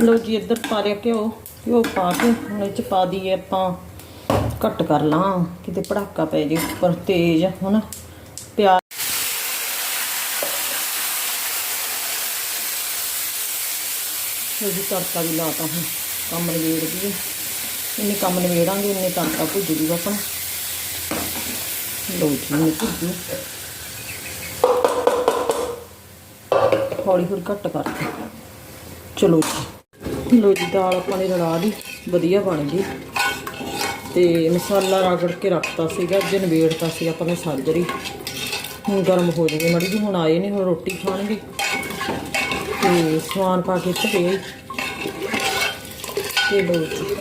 ਲੋ ਜੀ, ਇੱਧਰ ਪਾ ਲਿਆ ਘਿਓ। ਘਿਓ ਪਾ ਕੇ ਹੁਣ ਇਹ ਚ ਪਾ ਦਈਏ ਆਪਾਂ। ਘੱਟ ਕਰ ਲਾਂ, ਕਿਤੇ ਪੜਾਕਾ ਪੈ ਜੇ ਉੱਪਰ ਤੇਜ਼, ਹਨਾ? ਪਿਆਜ਼ ਲੋ ਜੀ, ਤੜਕਾ ਵੀ ਲਾਤਾ ਹੁਣ, ਕੰਮ ਨਿਬੇੜ ਦਈਏ। ਇੰਨੇ ਕੰਮ ਨਿਬੇੜਾਂਗੇ, ਇੰਨੇ ਤੜਕਾ ਭੁੱਜ ਜੂਗਾ ਆਪਣਾ। ਲੋ ਜੀ ਨੇ ਭੁੱਜੂ ਹੌਲੀ ਹੌਲੀ ਘੱਟ ਕਰਕੇ ਚਲੋ ਜੀ। ਲੋ ਜੀ ਦਾਲ ਆਪਾਂ ਨੇ ਰਲਾ ਦੀ, ਵਧੀਆ ਬਣ ਗਈ। ਤੇ ਮਸਾਲਾ ਰਗੜ ਕੇ ਰੱਖਤਾ ਸੀਗਾ, ਅੱਜ ਨਵੇੜਤਾ ਸੀ ਆਪਾਂ ਨੇ ਸਾਜਰੀ। ਹੁਣ ਗਰਮ ਹੋ ਜਾਵੇ ਮੜੀ ਜੀ ਹੁਣ ਆਏ ਨੇ, ਹੁਣ ਰੋਟੀ ਖਾਣਗੇ। ਤੇ ਸਵਾਨ ਪਾ ਕੇ ਧਰੇ ਤੇ ਲੋ ਜੀ,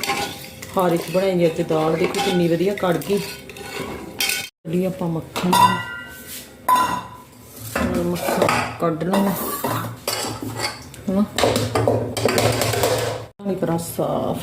ਹਰ ਇੱਕ ਬਣਾਈ ਅੱਜ ਦਾਲ ਦੇਖੋ ਕਿੰਨੀ ਵਧੀਆ ਕੜ ਗਈ। ਲਈ ਆਪਾਂ ਮੱਖਣ। ਹੁਣ ਮੱਖਣ ਕੱਢ ਲਵਾਂ ਹਾਂ ਪਾਣੀ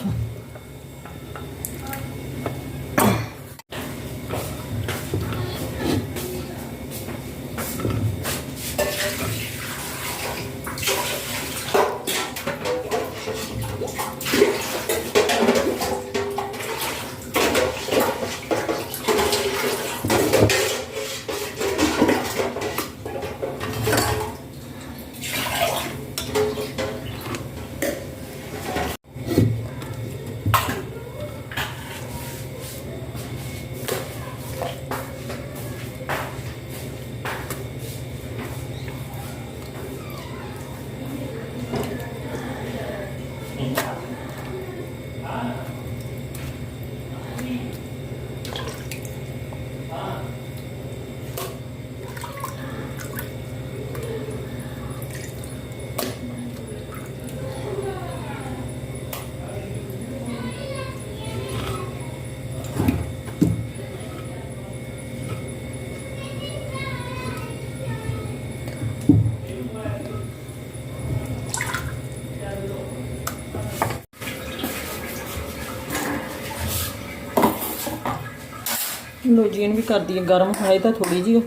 ਲੋ ਜੀ ਇਹਨੂੰ ਵੀ ਕਰਦੀ ਦਈਏ ਗਰਮ ਹੈ ਤਾਂ ਥੋੜੀ ਜਿਹੀ ਉਹ,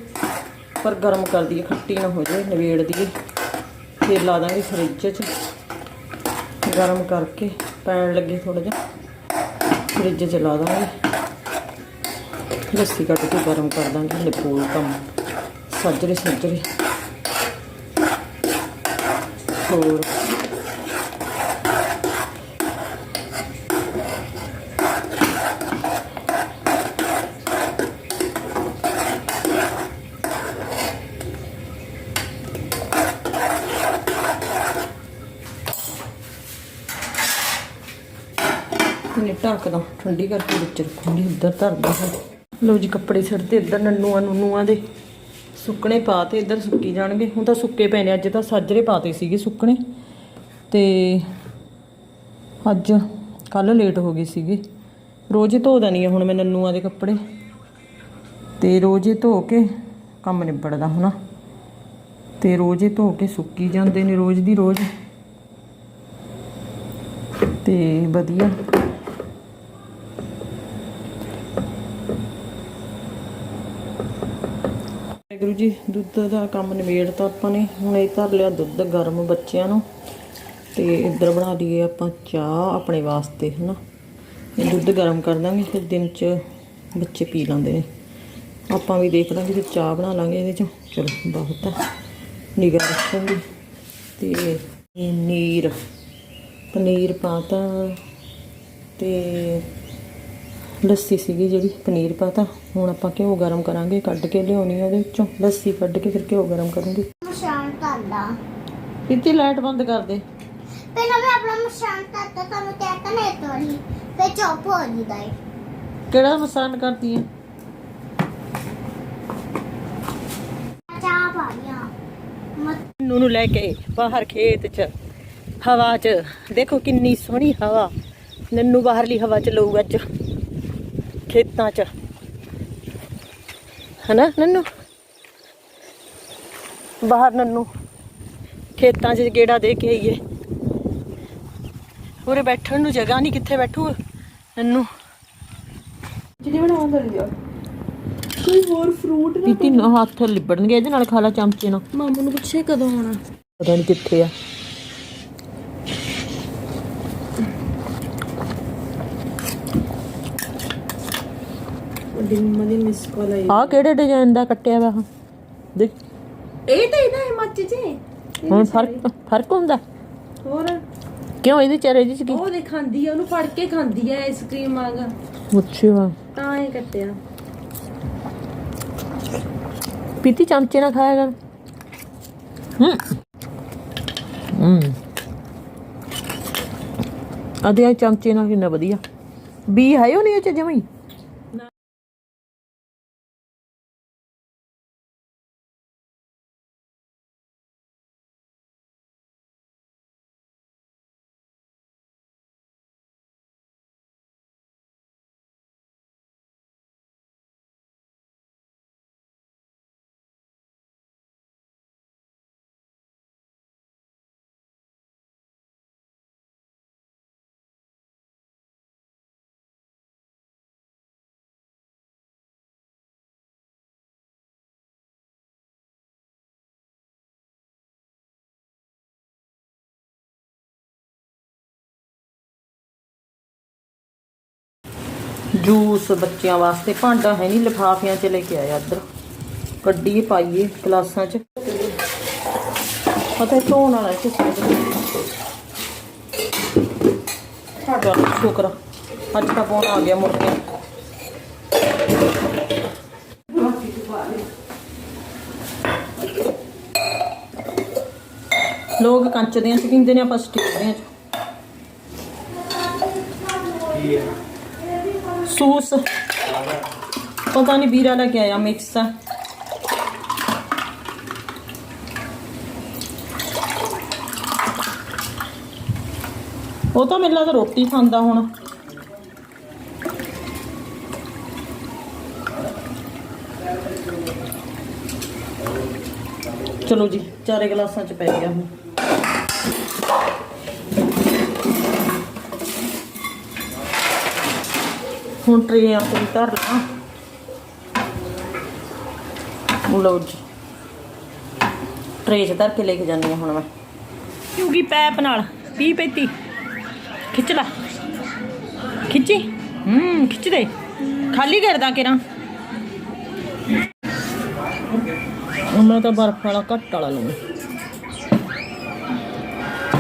ਪਰ ਗਰਮ ਕਰਦੀ ਹੈ ਖੱਟੀ ਨਾ ਹੋ ਜਾਏ ਨਵੇੜ ਦੀ ਫਿਰ ਲਾ ਦਾਂਗੇ ਫਰਿੱਜ 'ਚ ਗਰਮ ਕਰਕੇ ਪੈਣ ਲੱਗੇ ਥੋੜਾ ਜਿਹਾ ਫਰਿੱਜ 'ਚ ਲਾ ਦਾਂਗੇ। ਲੱਸੀ ਕੱਢ ਕੇ ਗਰਮ ਕਰ ਦਾਂਗੇ ਨਿਪੋਲ ਕੰਮ ਸੱਜਰੇ ਸੱਜਰੇ ਹੋਰ। ਇਹਨੇ ਢੱਕਦਾ ਠੰਡੀ ਕਰਕੇ ਵਿੱਚ ਰੱਖੂੰਗੀ ਇੱਧਰ ਧਰਦਾ ਹੈ। ਲੋ ਜੀ, ਕੱਪੜੇ ਛੱਡਤੇ ਇੱਧਰ, ਨੰਨੂਆਂ ਨੂਨੂਆਂ ਦੇ। ਸੁੱਕਣੇ ਪਾਤੇ ਇੱਧਰ ਸੁੱਕੀ ਜਾਣਗੇ। ਹੁਣ ਤਾਂ ਸੁੱਕੇ ਪਏ ਨੇ, ਅੱਜ ਤਾਂ ਸਾਜਰੇ ਪਾਤੇ ਸੀਗੇ ਸੁੱਕਣੇ। ਤੇ ਅੱਜ ਕੱਲ ਲੇਟ ਹੋ ਗਏ ਸੀਗੇ। ਰੋਜ਼ ਹੀ ਧੋ ਦਣੀ ਆ ਹੁਣ ਮੈਂ ਨੰਨੂਆਂ ਦੇ ਕੱਪੜੇ। ਤੇ ਰੋਜ਼ ਹੀ ਧੋ ਕੇ ਕੰਮ ਨਿਬੜਦਾ ਹੁਣਾ। ਤੇ ਰੋਜ਼ ਹੀ ਧੋ ਕੇ ਸੁੱਕੀ ਜਾਂਦੇ ਨੇ ਰੋਜ਼ ਦੀ ਰੋਜ਼। ਤੇ ਵਧੀਆ। ਜੀ, ਦੁੱਧ ਦਾ ਕੰਮ ਨਿਬੇੜਤਾ ਆਪਾਂ ਨੇ। ਹੁਣ ਇਹ ਧਰ ਲਿਆ ਦੁੱਧ ਗਰਮ ਬੱਚਿਆਂ ਨੂੰ। ਤੇ ਇੱਧਰ ਬਣਾ ਲਈਏ ਆਪਾਂ ਚਾਹ ਆਪਣੇ ਵਾਸਤੇ, ਹਨਾ। ਦੁੱਧ ਗਰਮ ਕਰ ਦਾਂਗੇ, ਫਿਰ ਦਿਨ ਚ ਬੱਚੇ ਪੀ ਲੈਂਦੇ ਨੇ। ਆਪਾਂ ਵੀ ਦੇਖ ਲਾਂਗੇ, ਫਿਰ ਚਾਹ ਬਣਾ ਲਾਂਗੇ ਇਹਦੇ ਚ। ਚਲੋ, ਬਹੁਤ ਆ। ਨਿਗਾਹ ਰੱਖਾਂਗੇ। ਤੇ ਪਨੀਰ ਨੀਰ, ਪਨੀਰ ਪਾਤਾ ਤੇ ਲੱਸੀ ਸੀਗੀ ਜਿਹੜੀ ਪਨੀਰ ਪਾਤਾ। ਹੁਣ ਆਪਾਂ ਘਿਓ ਗਰਮ ਕਰਾਂਗੇ ਕੱਢ ਕੇ ਲਿਆਉਣੀ ਆ ਉਹਦੇ ਵਿੱਚੋਂ। ਲੱਸੀ ਕੱਢ ਕੇ ਫਿਰ ਘਿਓ ਗਰਮ ਕਰੂੰਗੀ। ਮਸ਼ਾਨ ਕਰਦਾ ਇੱਥੇ ਲਾਈਟ ਬੰਦ ਕਰ ਦੇ। ਪਹਿਲਾਂ ਮੈਂ ਆਪਣਾ ਮਸ਼ਾਨ ਕਰਤਾ ਤੁਹਾਨੂੰ ਕਹਿਤਾ ਨਾ ਇੱਕ ਵਾਰੀ। ਫਿਰ ਚੁੱਪ ਹੋ ਜੀਦਾ ਹੈ ਕਿਹੜਾ ਮਸਾਨ ਕਰਦੀ ਹੈ ਚਾਹ ਪਾ ਲਿਆ ਮਤ ਨੂੰ ਨੂੰ ਲੈ ਕੇ ਬਾਹਰ ਖੇਤ 'ਚ ਹਵਾ 'ਚ। ਦੇਖੋ ਕਿੰਨੀ ਸੋਹਣੀ ਹਵਾ। ਨੰਨੂ ਬਾਹਰਲੀ ਹਵਾ 'ਚ ਲਊਗਾ ਅੱਜ ਖੇਤਾਂ 'ਚ। ਹਨਾ ਨੰਨੂ? ਬਾਹਰ ਨੰਨੂ। ਖੇਤਾਂ 'ਚ ਗੇੜਾ ਦੇ ਕੇ ਆਈਏ। ਉਰੇ ਬੈਠਣ ਨੂੰ ਜਗ੍ਹਾ ਨਹੀਂ ਕਿੱਥੇ ਬੈਠੂ ਨੰਨੂ? ਜਿਹਨੇ ਬਣਾ ਲਿਆ ਕੋਈ ਹੋਰ ਫਰੂਟ ਨਾ ਪੀਤੀ ਨਾ ਹੱਥ ਲਿਬੜਨਗੇ ਇਹਦੇ ਨਾਲ ਖਾ ਲਾ ਚਮਚੇ ਨਾਲ। ਮਾਮੂ ਨੂੰ ਪੁੱਛੇ ਕਦੋਂ ਆਉਣਾ। ਪਤਾ ਨਹੀਂ ਕਿੱਥੇ ਆ। ਤੁਹਾਡੀ ਮੰਮਾ ਦੀ ਮਿਸ ਕਾਲ ਆਈ ਆਹ ਕਿਹੜੇ ਡਿਜ਼ਾਈਨ ਦਾ ਕੱਟਿਆ ਵਾ ਆਹ? ਦੇਖ। ਇਹ ਤਾਂ ਇਹਦਾ ਹੈ ਮੱਚ ਜੀ। ਹੁਣ ਫ਼ਰਕ ਫ਼ਰਕ ਹੁੰਦਾ? ਹੋਰ? ਕਿਉਂ ਇਹਦੇ ਚਿਹਰੇ ਜਿਹੀ ਚ ਕੀ? ਉਹ ਦੇ ਖਾਂਦੀ ਆ ਉਹਨੂੰ ਫੜ ਕੇ ਖਾਂਦੀ ਆ ਆਈਸਕ੍ਰੀਮ ਵਾਂਗਾ। ਅੱਛਾ ਤਾਂ ਇਹ ਕੱਟਿਆ। ਪੀਤੀ ਚਮਚੇ ਨਾਲ ਖਾਇਆ ਕਰ। ਹੂੰ। ਹੂੰ। ਅਦੇ ਚਮਚੇ ਨਾਲ ਕਿੰਨਾ ਵਧੀਆ। ਬੀ ਹੈ ਉਹ ਨਹੀਂ ਇਹ ਚ ਜਮਈ ਜੂਸ ਬੱਚਿਆਂ ਵਾਸਤੇ, ਭਾਂਡਾ ਹੈ ਨਹੀਂ ਲਿਫਾਫਿਆਂ ਚ ਲੈ ਕੇ ਆਇਆ ਇੱਧਰ। ਕੱਢੀਏ ਪਾਈਏ ਗਲਾਸਾਂ ਚ। ਪਤਾ ਧੋਣ ਵਾਲਾ ਇਸ ਸਾਡਾ ਸ਼ੁਕਰ ਅੱਜ ਤਾਂ ਫੋਨ ਆ ਗਿਆ ਮੁੜ ਕੇ। ਲੋਕ ਕੰਚ ਦੀਆਂ ਚ ਪੀਂਦੇ ਨੇ, ਆਪਾਂ ਸਟੀਲ ਦੀਆਂ ਚ ਸੂਸ ਪਤਾ ਨਹੀਂ ਵੀਰਾ ਲੈ ਕੇ ਆਇਆ ਮਿਕਸ ਆ ਉਹ ਤਾਂ ਮੈਨੂੰ ਲੱਗਦਾ ਰੋਟੀ ਖਾਂਦਾ ਹੁਣ। ਚਲੋ ਜੀ, ਚਾਰੇ ਗਲਾਸਾਂ ਚ ਪੈ ਗਿਆ ਹੁਣ। ਹੁਣ ਟਰੇਆਂ ਤੇ ਵੀ ਧਰ ਲਾਂ। ਲਓ ਜੀ। ਟਰੇ 'ਚ ਧਰ ਕੇ ਲੈ ਕੇ ਜਾਂਦੀ ਹਾਂ ਹੁਣ ਮੈਂ। ਕਿਉਂਕਿ ਪੈਪ ਨਾਲ ਪੀ ਪੈਤੀ। ਖਿੱਚ ਲੈ। ਖਿੱਚੀ? ਹੂੰ ਖਿੱਚ ਦੇ। ਖਾਲੀ ਕਰਦਾ ਕਿਰਾਂ। ਉਹਨਾਂ ਤਾਂ ਬਰਫ ਵਾਲਾ ਘੱਟ ਵਾਲਾ ਲਵਾਂ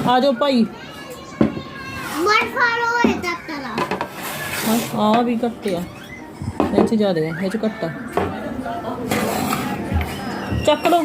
ਆ ਜਾਓ ਭਾਈ। ਇਹ ਤੱਕਲਾ ਆ ਆ ਵੀ ਘੱਟਿਆ ਇਹ ਚ ਜ਼ਿਆਦਾ ਹੈ ਇਹ ਚ ਘੱਟਾ ਚੱਕ ਲਓ।